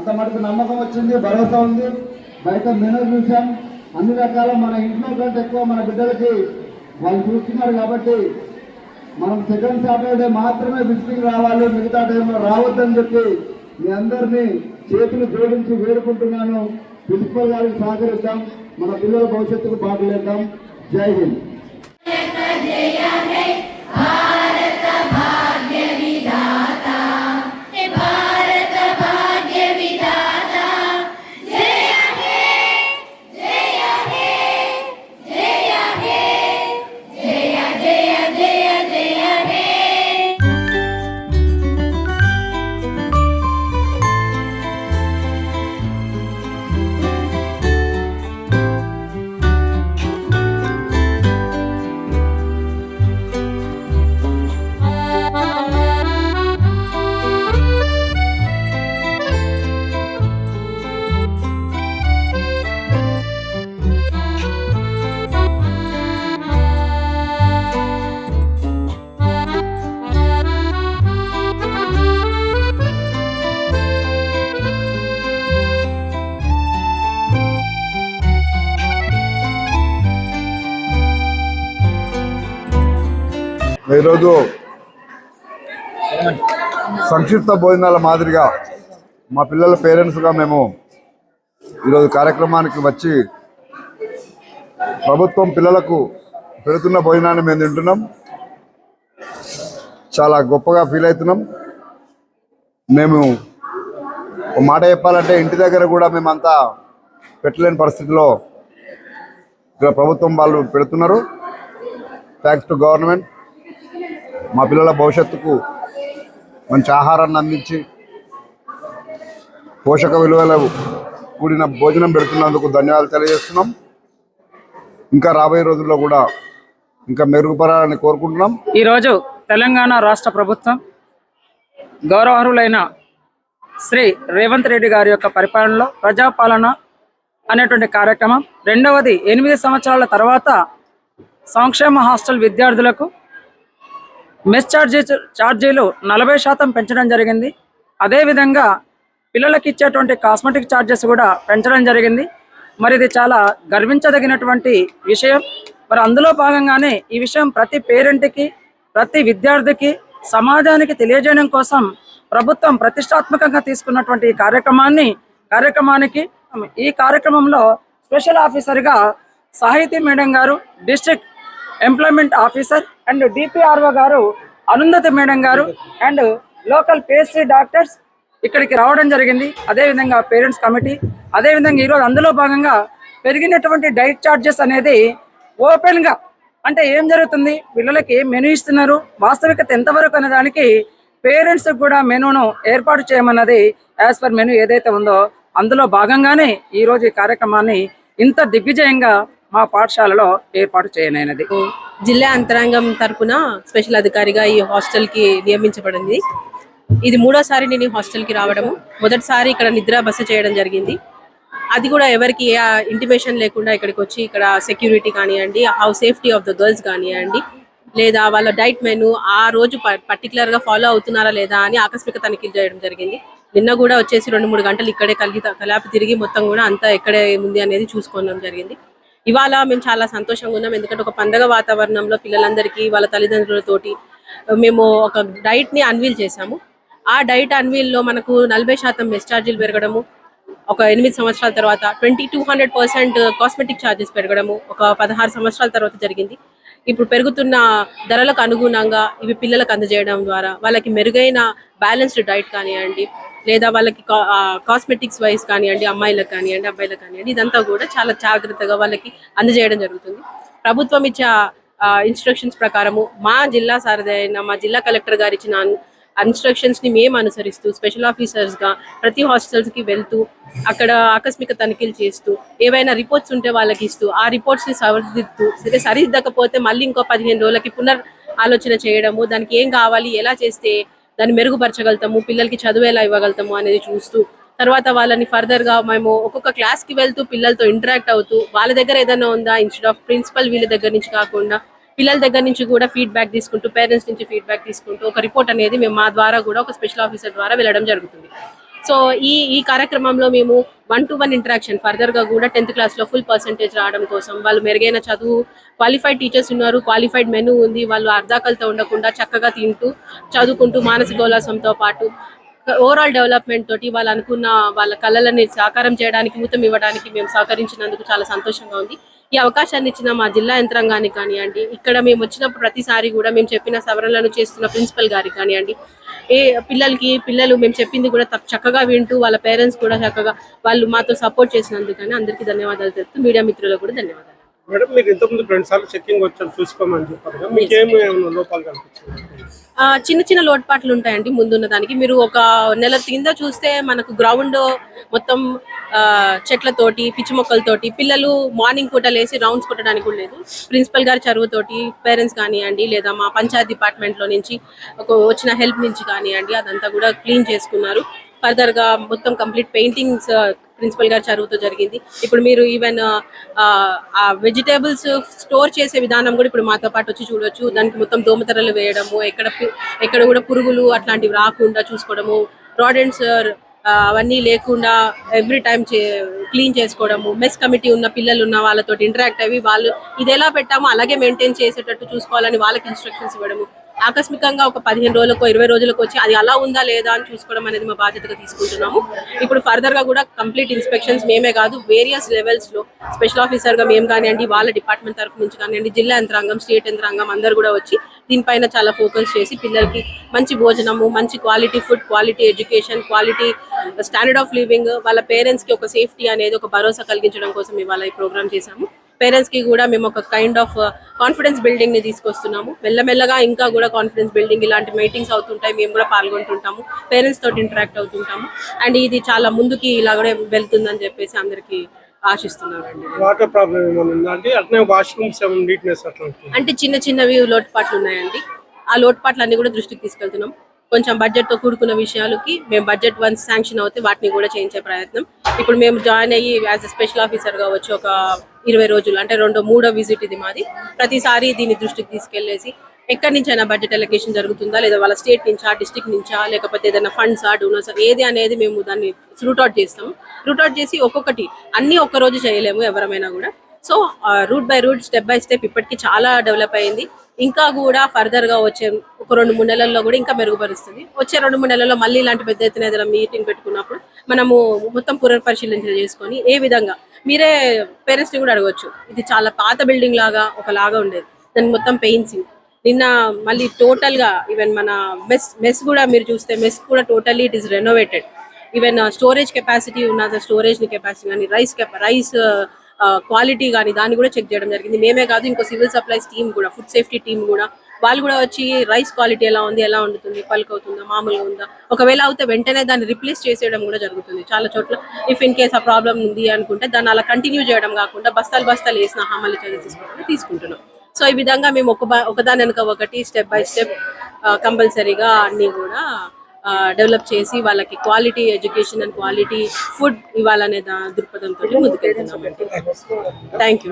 అంత మటుకు నమ్మకం వచ్చింది భరోసా ఉంది. బయట మెనూ చూసాం. అన్ని రకాల మన ఇంట్లో కంటే ఎక్కువ మన బిడ్డలకి వాళ్ళు చూస్తున్నారు కాబట్టి మనం సెకండ్ సాటర్డే మాత్రమే విజిటింగ్ రావాలి. మిగతా టైంలో రావద్దని చెప్పి మీ అందరినీ చేతులు జోడించి వేడుకుంటున్నాను. ప్రిన్సిపల్ గారికి సహకరిద్దాం. మన పిల్లల భవిష్యత్తుకు బాగులేద్దాం. జై హింద్. ఈరోజు సంక్షిప్త భోజనాల మాదిరిగా మా పిల్లల పేరెంట్స్గా మేము ఈరోజు కార్యక్రమానికి వచ్చి ప్రభుత్వం పిల్లలకు పెడుతున్న భోజనాన్ని మేము తింటున్నాం. చాలా గొప్పగా ఫీల్ అవుతున్నాం. మేము ఒక మాట చెప్పాలంటే ఇంటి దగ్గర కూడా మేమంతా పెట్టలేని పరిస్థితిలో ఇక్కడ ప్రభుత్వం వాళ్ళు పెడుతున్నారు. థ్యాంక్స్ టు గవర్నమెంట్ మా పిల్లల భవిష్యత్తుకు మంచి ఆహారాన్ని అందించి పోషక విలువల కూడిన భోజనం పెడుతున్నందుకు ధన్యవాదాలు తెలియజేస్తున్నాం. ఇంకా రాబోయే రోజుల్లో కూడా ఇంకా మెరుగుపరాలని కోరుకుంటున్నాం. ఈరోజు తెలంగాణ రాష్ట్ర ప్రభుత్వం గౌరవహరులైన శ్రీ రేవంత్ రెడ్డి గారి యొక్క పరిపాలనలో ప్రజాపాలన అనేటువంటి కార్యక్రమం రెండవది ఎనిమిది సంవత్సరాల తర్వాత సంక్షేమ హాస్టల్ విద్యార్థులకు మెస్ ఛార్జీ ఛార్జీలు నలభై శాతం పెంచడం జరిగింది. అదేవిధంగా పిల్లలకి ఇచ్చేటువంటి కాస్మెటిక్ ఛార్జెస్ కూడా పెంచడం జరిగింది. మరి ఇది చాలా గర్వించదగినటువంటి విషయం. మరి అందులో భాగంగానే ఈ విషయం ప్రతి పేరెంట్కి ప్రతి విద్యార్థికి సమాజానికి తెలియజేయడం కోసం ప్రభుత్వం ప్రతిష్టాత్మకంగా తీసుకున్నటువంటి ఈ కార్యక్రమాన్ని కార్యక్రమానికి ఈ కార్యక్రమంలో స్పెషల్ ఆఫీసర్గా సాహితీ మేడం గారు district employment officer and DPRO గారు అనుందతి మేడం గారు అండ్ లోకల్ పేస్ట్రీ డాక్టర్స్ ఇక్కడికి రావడం జరిగింది. అదేవిధంగా పేరెంట్స్ కమిటీ అదేవిధంగా ఈరోజు అందులో భాగంగా పెరిగినటువంటి డైట్ చార్జెస్ అనేది ఓపెన్గా అంటే ఏం జరుగుతుంది? పిల్లలకి మెనూ ఇస్తున్నారు? వాస్తవికత ఎంతవరకు అనే దానికి పేరెంట్స్ కూడా మెనూను ఏర్పాటు చేయమన్నది యాజ్ పర్ మెనూ ఏదైతే ఉందో అందులో భాగంగానే ఈ రోజు ఈ కార్యక్రమాన్ని ఇంత దిగ్విజయంగా మా పాఠశాలలో ఏర్పాటు చేయనైనది. జిల్లా అంతరంగం తరపున స్పెషల్ అధికారిగా ఈ హాస్టల్కి నియమించబడింది. ఇది మూడోసారి నేను ఈ హాస్టల్కి రావడము. మొదటిసారి ఇక్కడ నిద్ర బస చేయడం జరిగింది. అది కూడా ఎవరికి ఏ ఇంటిమేషన్ లేకుండా ఇక్కడికి వచ్చి ఇక్కడ సెక్యూరిటీ కానివ్వండి how safety of the girls కానివ్వండి లేదా వాళ్ళ డైట్ మెను ఆ రోజు పర్టికులర్గా ఫాలో అవుతున్నారా లేదా అని ఆకస్మిక తనిఖీలు చేయడం జరిగింది. నిన్న కూడా వచ్చేసి రెండు మూడు గంటలు ఇక్కడే కలిగి కలాపి తిరిగి మొత్తం కూడా అంతా ఎక్కడే ఉంది అనేది చూసుకోవడం జరిగింది. ఇవాళ మేము చాలా సంతోషంగా ఉన్నాం. ఎందుకంటే ఒక పండగ వాతావరణంలో పిల్లలందరికీ వాళ్ళ తల్లిదండ్రులతోటి మేము ఒక డైట్ని అన్వీల్ చేశాము. ఆ డైట్ అన్వీల్లో మనకు నలభై శాతం మెస్ ఛార్జీలు పెరగడము ఒక ఎనిమిది సంవత్సరాల తర్వాత twenty two hundred percent cosmetic charges పెరగడము ఒక పదహారు సంవత్సరాల తర్వాత జరిగింది. ఇప్పుడు పెరుగుతున్న ధరలకు అనుగుణంగా ఇవి పిల్లలకు అందజేయడం ద్వారా వాళ్ళకి మెరుగైన బ్యాలెన్స్డ్ డైట్ కానివ్వండి లేదా వాళ్ళకి కాస్మెటిక్స్ వైస్ కానివ్వండి అమ్మాయిలకు కానివ్వండి అబ్బాయిలకు కానివ్వండి ఇదంతా కూడా చాలా జాగ్రత్తగా వాళ్ళకి అందజేయడం జరుగుతుంది. ప్రభుత్వం ఇచ్చే ఇన్స్ట్రక్షన్స్ ప్రకారము మా జిల్లా సారథి అయిన మా జిల్లా కలెక్టర్ గారు ఇచ్చిన ఇన్స్ట్రక్షన్స్ని మేము అనుసరిస్తూ స్పెషల్ ఆఫీసర్స్గా ప్రతి హాస్టల్స్కి వెళ్తూ అక్కడ ఆకస్మిక తనిఖీలు చేస్తూ ఏవైనా రిపోర్ట్స్ ఉంటే వాళ్ళకి ఇస్తూ ఆ రిపోర్ట్స్ని సరిదిద్దుతూ సరే సరిదిద్దకపోతే మళ్ళీ ఇంకో పదిహేను రోజులకి పునర్ ఆలోచన చేయడము దానికి ఏం కావాలి ఎలా చేస్తే దాన్ని మెరుగుపరచగలుగుతాము పిల్లలకి చదువు ఎలా ఇవ్వగలుగుతాము అనేది చూస్తూ తర్వాత వాళ్ళని ఫర్దర్గా మేము ఒక్కొక్క క్లాస్కి వెళ్తూ పిల్లలతో ఇంటరాక్ట్ అవుతూ వాళ్ళ దగ్గర ఏదైనా ఉందా ఇన్స్టెడ్ ఆఫ్ ప్రిన్సిపల్ వీళ్ళ దగ్గర నుంచి కాకుండా పిల్లల దగ్గర నుంచి కూడా ఫీడ్బ్యాక్ తీసుకుంటూ పేరెంట్స్ నుంచి ఫీడ్బ్యాక్ తీసుకుంటూ ఒక రిపోర్ట్ అనేది మేము మా ద్వారా కూడా ఒక స్పెషల్ ఆఫీసర్ ద్వారా వెళ్ళడం జరుగుతుంది. సో ఈ ఈ కార్యక్రమంలో మేము వన్ టు వన్ ఇంటరాక్షన్ ఫర్దర్గా కూడా టెన్త్ క్లాస్లో ఫుల్ పర్సంటేజ్ రావడం కోసం వాళ్ళు మెరుగైన చదువు క్వాలిఫైడ్ టీచర్స్ ఉన్నారు క్వాలిఫైడ్ మెనూ ఉంది వాళ్ళు అర్ధాకలతో ఉండకుండా చక్కగా తింటూ చదువుకుంటూ మానసిక ఉల్లాసంతో పాటు ఓవరాల్ డెవలప్మెంట్ తోటి వాళ్ళు అనుకున్న వాళ్ళ కళలని సాకారం చేయడానికి ఊతం ఇవ్వడానికి మేము సహకరించినందుకు చాలా సంతోషంగా ఉంది. ఈ అవకాశాన్ని ఇచ్చిన మా జిల్లా యంత్రాంగానికి కానివ్వండి ఇక్కడ మేము వచ్చినప్పుడు ప్రతిసారి కూడా మేము చెప్పిన సవరణలను చేస్తున్న ప్రిన్సిపల్ గారికి కానివ్వండి ఏ పిల్లలకి పిల్లలు మేము చెప్పింది కూడా చక్కగా వింటూ వాళ్ళ పేరెంట్స్ కూడా చక్కగా వాళ్ళు మాతో సపోర్ట్ చేసినందుకు కానీ అందరికీ ధన్యవాదాలు తెలుపుతూ మీడియా మిత్రులకు కూడా ధన్యవాదాలు. మేడం మీరు ఇంతకుముందు రెండు సార్లు చెక్కింగ్ వచ్చారు చూసుకోమని చెప్పారు కదా మీకు ఏమి ఏమైనా లోపాలు కనిపించింది ఆ, చిన్న చిన్న లోటుపాట్లు ఉంటాయండి ముందున్న దానికి. మీరు ఒక నెల కింద చూస్తే మనకు గ్రౌండ్ మొత్తం చెట్లతోటి పిచ్చి మొక్కలతోటి పిల్లలు మార్నింగ్ పూట లేసి రౌండ్స్ కొట్టడానికి కూడా లేదు. ప్రిన్సిపల్ గారి చదువుతోటి పేరెంట్స్ కానివ్వండి లేదా మా పంచాయత్ డిపార్ట్మెంట్లో నుంచి ఒక వచ్చిన హెల్ప్ నుంచి కానివ్వండి అదంతా కూడా క్లీన్ చేసుకున్నారు. ఫర్దర్గా మొత్తం కంప్లీట్ పెయింటింగ్స్ ప్రిన్సిపల్ గారి చదువుతో జరిగింది. ఇప్పుడు మీరు ఈవెన్ ఆ వెజిటేబుల్స్ స్టోర్ చేసే విధానం కూడా ఇప్పుడు మాతో పాటు వచ్చి చూడొచ్చు. దానికి మొత్తం దోమతెరలు వేయడము ఎక్కడ ఎక్కడ కూడా పురుగులు అట్లాంటివి రాకుండా చూసుకోవడము. రాడెంట్స్ అవన్నీ లేకుండా ఎవ్రీ టైం క్లీన్ చేసుకోవడము మెస్ కమిటీ ఉన్న పిల్లలు ఉన్న వాళ్ళతో ఇంటరాక్ట్ అయ్యి వాళ్ళు ఇది ఎలా పెట్టామో అలాగే మెయింటైన్ చేసేటట్టు చూసుకోవాలని వాళ్ళకి ఇన్స్ట్రక్షన్స్ ఇవ్వడము. ఆకస్మికంగా ఒక పదిహేను రోజులకు ఇరవై రోజులకు వచ్చి అది అలా ఉందా లేదా అని చూసుకోవడం అనేది మా బాధ్యతగా తీసుకుంటున్నాము. ఇప్పుడు ఫర్దర్గా కూడా కంప్లీట్ ఇన్స్పెక్షన్స్ మేమే కాదు వేరియస్ లెవెల్స్లో స్పెషల్ ఆఫీసర్గా మేము కానివ్వండి వాళ్ళ డిపార్ట్మెంట్ తరఫు నుంచి కానివ్వండి జిల్లా యంత్రాంగం స్టేట్ యంత్రాంగం అందరు కూడా వచ్చి దీనిపైన చాలా ఫోకస్ చేసి పిల్లలకి మంచి భోజనము మంచి quality food quality education quality standard of living వాళ్ళ పేరెంట్స్కి ఒక సేఫ్టీ అనేది ఒక భరోసా కలిగించడం కోసం ఇవాళ ఈ ప్రోగ్రామ్ చేశాము. పేరెంట్స్కి కూడా మేము ఒక కైండ్ ఆఫ్ కాన్ఫిడెన్స్ బిల్డింగ్ని తీసుకొస్తున్నాము. మెల్లమెల్లగా ఇంకా కూడా కాన్ఫిడెన్స్ బిల్డింగ్ ఇలాంటి మీటింగ్స్ అవుతుంటాయి. మేము కూడా పాల్గొంటుంటాము. పేరెంట్స్ తోటి ఇంటరాక్ట్ అవుతుంటాము. అండ్ ఇది చాలా ముందుకి ఇలా కూడా వెళ్తుందని చెప్పేసి అందరికి ఆశిస్తున్నానండి. వాటర్ ప్రాబ్లం ఏమైనా ఉందా అంటే వాష్రూమ్స్ చిన్న చిన్నవి లోటుపాట్లు ఉన్నాయండి. ఆ లోటుపాట్లు అన్ని కూడా దృష్టికి తీసుకెళ్తున్నాం. కొంచెం బడ్జెట్తో కూడుకున్న విషయాలకి మేము బడ్జెట్ వన్స్ శాంక్షన్ అవుతే వాటిని కూడా చేయించే ప్రయత్నం. ఇప్పుడు మేము జాయిన్ అయ్యి యాజ్ అ స్పెషల్ ఆఫీసర్గా వచ్చి ఒక ఇరవై రోజులు అంటే రెండో మూడో విజిట్ ఇది మాది. ప్రతిసారి దీన్ని దృష్టికి తీసుకెళ్ళేసి ఎక్కడి నుంచైనా బడ్జెట్ ఎలకేషన్ జరుగుతుందా లేదా వాళ్ళ స్టేట్ నుంచా డిస్ట్రిక్ట్ నుంచా లేకపోతే ఏదైనా ఫండ్సా డోనర్స్ ఏది అనేది మేము దాన్ని రూట్ అవుట్ చేస్తాము. రూట్ అవుట్ చేసి ఒక్కొక్కటి అన్ని ఒక్క రోజు చేయలేము ఎవరమైనా కూడా. So root by root step by step ఇప్పటికి చాలా డెవలప్ అయింది. ఇంకా కూడా ఫర్దర్గా వచ్చే ఒక రెండు మూడు నెలల్లో కూడా ఇంకా మెరుగుపరుస్తుంది. వచ్చే రెండు మూడు నెలల్లో మళ్ళీ ఇలాంటి పెద్ద ఎత్తున ఏదైనా మీటింగ్ పెట్టుకున్నప్పుడు మనము మొత్తం పునర్పరిశీలన చేసుకొని ఏ విధంగా మీరే పేరెంట్స్ని కూడా అడగవచ్చు ఇది చాలా పాత బిల్డింగ్ లాగా ఒక లాగా ఉండేది. దానికి మొత్తం పెయింట్సింగ్ నిన్న మళ్ళీ టోటల్గా ఈవెన్ మన మెస్ మెస్ కూడా మీరు చూస్తే మెస్ కూడా totally it is renovated even storage capacity ఉన్న స్టోరేజ్ కెపాసిటీ కానీ రైస్ రైస్ క్వాలిటీ కానీ దాన్ని కూడా చెక్ చేయడం జరిగింది. మేమే కాదు ఇంకో సివిల్ సప్లైస్ టీమ్ కూడా ఫుడ్ సేఫ్టీ టీమ్ కూడా. వాళ్ళు కూడా వచ్చి రైస్ క్వాలిటీ ఎలా ఉంది ఎలా వండుతుంది పలుకు అవుతుందా మామూలుగా ఉందా? ఒకవేళ అవుతే వెంటనే దాన్ని రిప్లేస్ చేసేయడం కూడా జరుగుతుంది. చాలా చోట్ల ఇఫ్ ఇన్ కేస్ ఆ ప్రాబ్లం ఉంది అనుకుంటే దాన్ని అలా కంటిన్యూ చేయడం కాకుండా బస్తాలు బస్తాలు వేసిన మళ్ళీ చర్యలు తీసుకుంటే తీసుకుంటున్నాం. సో ఈ విధంగా మేము ఒక ఒకదాని వెనుక ఒకటి స్టెప్ బై స్టెప్ కంపల్సరీగా అన్ని కూడా డెవలప్ చేసి వాళ్ళకి quality education and quality food ఇవ్వాలనే దృక్పథంతో ముందుకెళ్తున్నామండి. Thank you